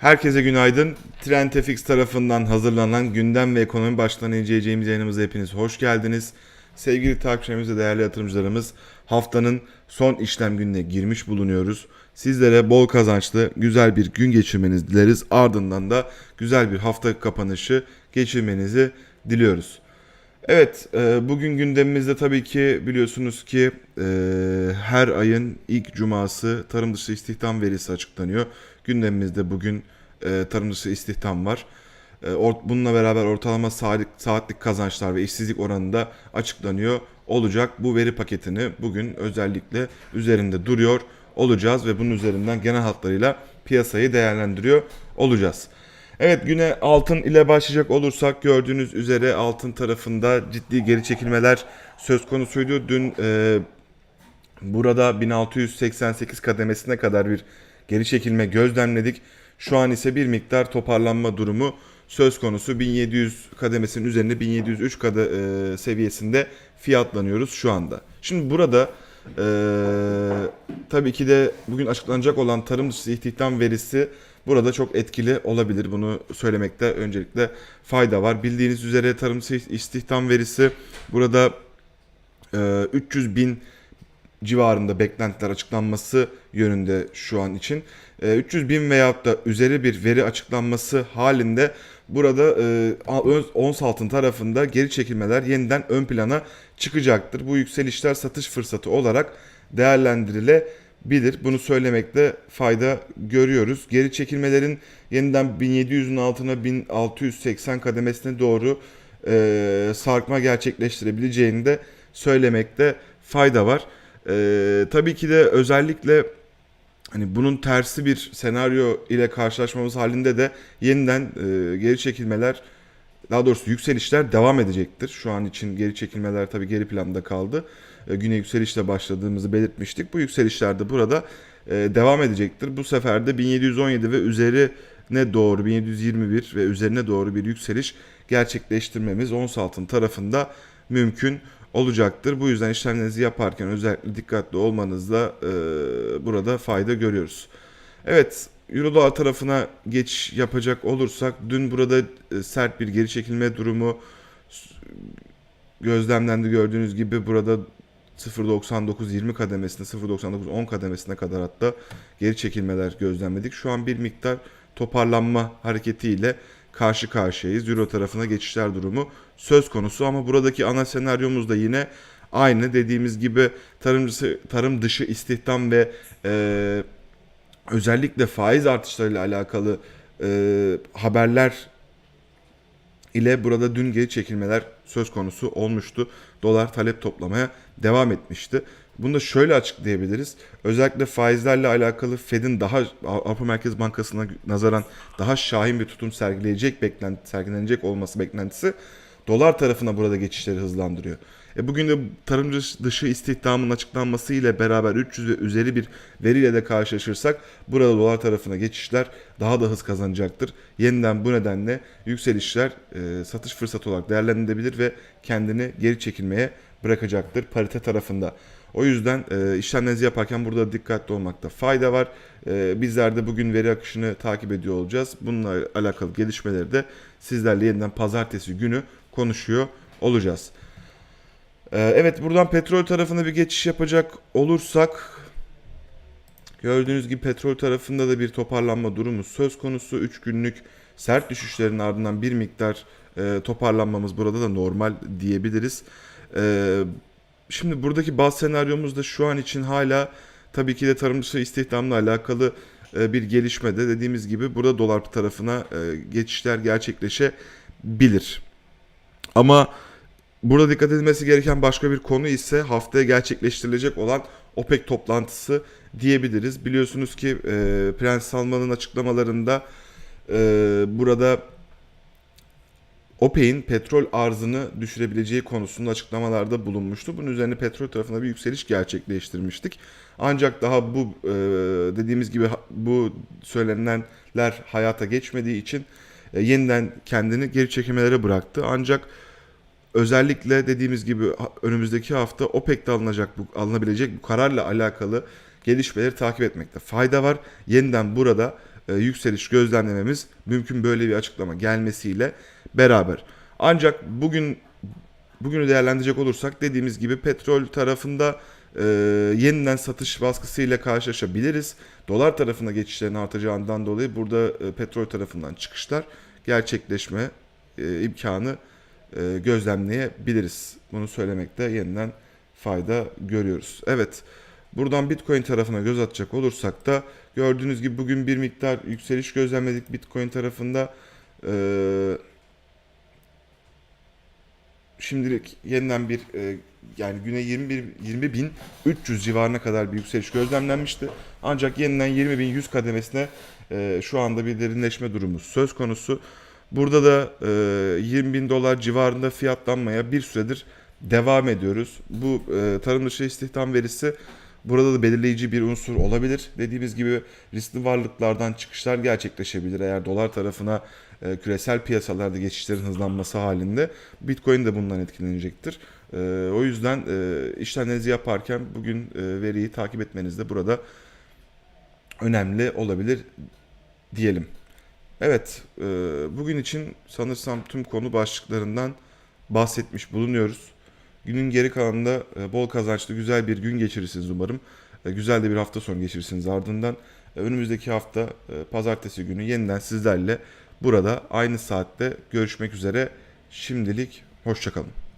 Herkese günaydın. Trendtefix tarafından hazırlanan gündem ve ekonomi başlığını inceleyeceğimiz yayınımıza hepiniz hoş geldiniz. Sevgili takipçilerimiz ve değerli yatırımcılarımız haftanın son işlem gününe girmiş bulunuyoruz. Sizlere bol kazançlı güzel bir gün geçirmenizi dileriz. Ardından da güzel bir hafta kapanışı geçirmenizi diliyoruz. Evet, e, bugün gündemimizde tabii ki biliyorsunuz ki e, her ayın ilk cuması tarım dışı istihdam verisi açıklanıyor. Gündemimizde bugün e, tarım dışı istihdam var. E, or- bununla beraber ortalama saatlik, saatlik kazançlar ve işsizlik oranı da açıklanıyor olacak. Bu veri paketini bugün özellikle üzerinde duruyor olacağız ve bunun üzerinden genel hatlarıyla piyasayı değerlendiriyor olacağız. Evet güne altın ile başlayacak olursak gördüğünüz üzere altın tarafında ciddi geri çekilmeler söz konusuydu. Dün e, burada 1688 kademesine kadar bir geri çekilme gözlemledik. Şu an ise bir miktar toparlanma durumu söz konusu. 1700 kademesinin üzerinde 1703 kade, e, seviyesinde fiyatlanıyoruz şu anda. Şimdi burada e, tabii ki de bugün açıklanacak olan tarım dışı istihdam verisi burada çok etkili olabilir. Bunu söylemekte öncelikle fayda var. Bildiğiniz üzere tarım istihdam verisi burada e, 300 bin civarında beklentiler açıklanması yönünde şu an için. E, 300 bin veyahut da üzeri bir veri açıklanması halinde burada e, ons altın tarafında geri çekilmeler yeniden ön plana çıkacaktır. Bu yükselişler satış fırsatı olarak değerlendirilebilir. Bunu söylemekte fayda görüyoruz. Geri çekilmelerin yeniden 1700'ün altına 1680 kademesine doğru e, sarkma gerçekleştirebileceğini de söylemekte fayda var. Ee, tabii ki de özellikle hani bunun tersi bir senaryo ile karşılaşmamız halinde de yeniden e, geri çekilmeler daha doğrusu yükselişler devam edecektir. Şu an için geri çekilmeler tabii geri planda kaldı. E, güne yükselişle başladığımızı belirtmiştik. Bu yükselişler de burada e, devam edecektir. Bu sefer de 1717 ve üzerine doğru 1721 ve üzerine doğru bir yükseliş gerçekleştirmemiz ons altın tarafında mümkün olacaktır. Bu yüzden işlemlerinizi yaparken özellikle dikkatli olmanızda e, burada fayda görüyoruz. Evet, Euro dolar tarafına geç yapacak olursak dün burada e, sert bir geri çekilme durumu gözlemlendi gördüğünüz gibi burada 0.99-20 kademesine 0.99-10 kademesine kadar hatta geri çekilmeler gözlemledik. Şu an bir miktar toparlanma hareketiyle karşı karşıyayız. Euro tarafına geçişler durumu söz konusu ama buradaki ana senaryomuz da yine aynı dediğimiz gibi tarımcısı, tarım dışı istihdam ve e, özellikle faiz artışlarıyla alakalı e, haberler ile burada dün geri çekilmeler söz konusu olmuştu. Dolar talep toplamaya devam etmişti. Bunu da şöyle açıklayabiliriz. Özellikle faizlerle alakalı Fed'in daha Avrupa Merkez Bankası'na nazaran daha şahin bir tutum sergileyecek beklenti, sergilenecek olması beklentisi dolar tarafına burada geçişleri hızlandırıyor. E bugün de tarım dışı istihdamın açıklanması ile beraber 300 ve üzeri bir veriyle de karşılaşırsak burada dolar tarafına geçişler daha da hız kazanacaktır. Yeniden bu nedenle yükselişler e, satış fırsatı olarak değerlendirilebilir ve kendini geri çekilmeye bırakacaktır parite tarafında. O yüzden e, işlemlerinizi yaparken burada dikkatli olmakta fayda var. E, bizler de bugün veri akışını takip ediyor olacağız. Bununla alakalı gelişmeleri de sizlerle yeniden pazartesi günü konuşuyor olacağız. E, evet buradan petrol tarafına bir geçiş yapacak olursak gördüğünüz gibi petrol tarafında da bir toparlanma durumu söz konusu. 3 günlük sert düşüşlerin ardından bir miktar e, toparlanmamız burada da normal diyebiliriz. E, Şimdi buradaki bazı senaryomuzda şu an için hala tabii ki de tarımcı istihdamla alakalı e, bir gelişmede dediğimiz gibi burada dolar tarafına e, geçişler gerçekleşebilir. Ama burada dikkat edilmesi gereken başka bir konu ise haftaya gerçekleştirilecek olan OPEC toplantısı diyebiliriz. Biliyorsunuz ki e, Prens Salman'ın açıklamalarında burada OPEC'in petrol arzını düşürebileceği konusunda açıklamalarda bulunmuştu. Bunun üzerine petrol tarafında bir yükseliş gerçekleştirmiştik. Ancak daha bu e, dediğimiz gibi bu söylenenler hayata geçmediği için e, yeniden kendini geri çekilmelere bıraktı. Ancak özellikle dediğimiz gibi önümüzdeki hafta OPEC'te alınacak bu alınabilecek bu kararla alakalı gelişmeleri takip etmekte fayda var. Yeniden burada yükseliş gözlemlememiz mümkün böyle bir açıklama gelmesiyle beraber. Ancak bugün bugünü değerlendirecek olursak dediğimiz gibi petrol tarafında e, yeniden satış baskısıyla karşılaşabiliriz. Dolar tarafına geçişlerin artacağından dolayı burada e, petrol tarafından çıkışlar gerçekleşme e, imkanı e, gözlemleyebiliriz. Bunu söylemekte yeniden fayda görüyoruz. Evet. Buradan Bitcoin tarafına göz atacak olursak da gördüğünüz gibi bugün bir miktar yükseliş gözlemledik Bitcoin tarafında. Ee, şimdilik yeniden bir e, yani güne 21 20 bin 300 civarına kadar bir yükseliş gözlemlenmişti. Ancak yeniden 20 bin 100 kademesine e, şu anda bir derinleşme durumu söz konusu. Burada da e, 20 bin dolar civarında fiyatlanmaya bir süredir devam ediyoruz. Bu e, tarım dışı istihdam verisi burada da belirleyici bir unsur olabilir. Dediğimiz gibi riskli varlıklardan çıkışlar gerçekleşebilir. Eğer dolar tarafına e, küresel piyasalarda geçişlerin hızlanması halinde Bitcoin de bundan etkilenecektir. E, o yüzden e, işlemlerinizi yaparken bugün e, veriyi takip etmeniz de burada önemli olabilir diyelim. Evet, e, bugün için sanırsam tüm konu başlıklarından bahsetmiş bulunuyoruz. Günün geri kalanında e, bol kazançlı güzel bir gün geçirirsiniz umarım. E, Güzel de bir hafta sonu geçirirsiniz ardından. e, Önümüzdeki hafta pazartesi günü yeniden sizlerle burada aynı saatte görüşmek üzere. Şimdilik hoşçakalın.